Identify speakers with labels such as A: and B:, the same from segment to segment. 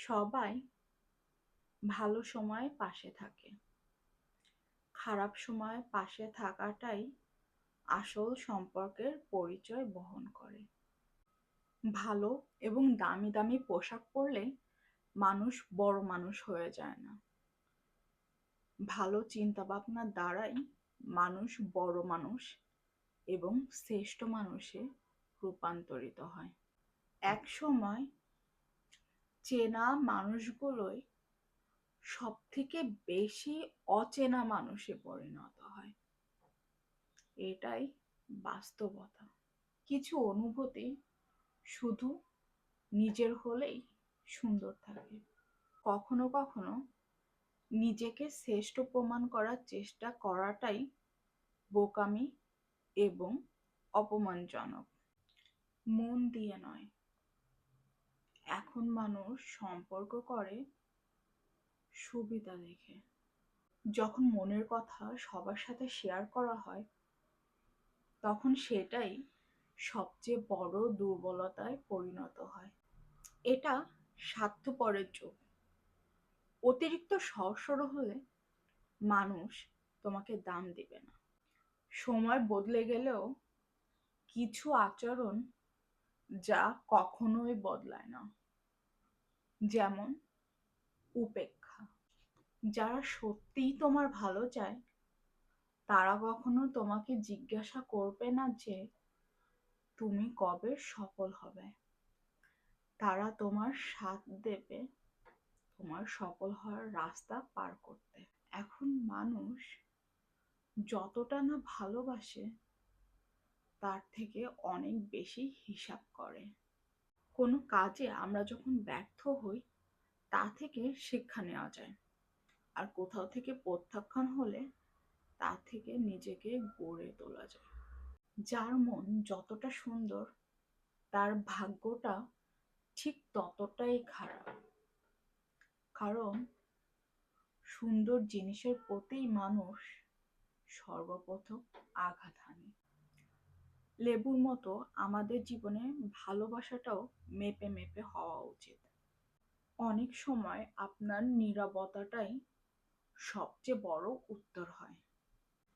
A: সবাই ভালো সময়ে পাশে থাকে। খারাপ সময়ে পাশে থাকাটাই আসল সম্পর্কের পরিচয় বহন করে। ভালো এবং দামি দামি পোশাক পরলে মানুষ বড় মানুষ হয়ে যায় না। ভালো চিন্তা ভাবনার দ্বারাই মানুষ বড় মানুষ এবং শ্রেষ্ঠ মানুষে রূপান্তরিত হয়। এক সময় চেনা মানুষগুলোই সব থেকে বেশি অচেনা মানুষে পরিণত হয়। এটাই বাস্তবতা। কিছু অনুভূতি শুধু নিজের হলেই সুন্দর থাকে। কখনো কখনো নিজেকে শ্রেষ্ঠ প্রমাণ করার চেষ্টা করাটাই বোকামি এবং অপমানজনক। মন দিয়ে নয়। এখন মানুষ সম্পর্ক করে সুবিধা দেখে। যখন মনের কথা সবার সাথে শেয়ার করা হয়, তখন সেটাই সবচেয়ে বড় দুর্বলতায় পরিণত হয়। এটা স্বার্থপরের যুগ। অতিরিক্ত সহসর হলে মানুষ তোমাকে দাম দিবে না। সময় বদলে গেলেও কিছু আচরণ যা কখনোই বদলায় না। যেমন উপেক্ষা। যারা সত্যিই তোমার ভালো চায়, তারা কখনো তোমাকে জিজ্ঞাসা করবে না যে, তুমি কবে সফল হবে? তারা তোমার সাথ দেবে, তোমার সফল হওয়ার রাস্তা পার করতে। এখন মানুষ যতটা না ভালোবাসে, তার থেকে অনেক বেশি হিসাব করে। কোনো কাজে আমরা যখন ব্যর্থ হই, তা থেকে শিক্ষা নেওয়া যায়। আর কোথাও থেকে প্রত্যাখ্যান হলে, তা থেকে নিজেকে গড়ে তোলা যায়। যার মন যতটা সুন্দর, তার ভাগ্যটা ঠিক ততটাই খারাপ। কারণ, সুন্দর জিনিসের প্রতিই মানুষ সর্বপ্রথম আঘাত হানে। লেবুর মতো আমাদের জীবনে ভালোবাসাটাও মেপে মেপে হওয়া উচিত। অনেক সময় আপনার নিরবতাটাই সবচেয়ে বড় উত্তর হয়।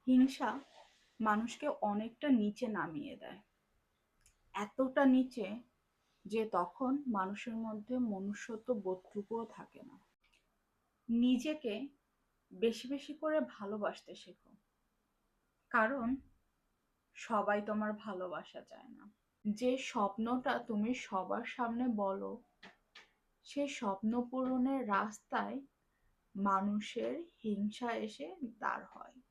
A: হিংসা মানুষকে অনেকটা নিচে নামিয়ে দেয়। এতটা নিচে যে তখন মানুষের মধ্যে মনুষ্যত্ব বোধটুকুও থাকে না। নিজেকে বেশি বেশি করে ভালোবাসতে শেখো। কারণ সবাই তোমার ভালোবাসা চায় না। যে স্বপ্নটা তুমি সবার সামনে বলো, সে স্বপ্ন পূরণের রাস্তায় মানুষের হিংসা এসে দাঁড় হয়।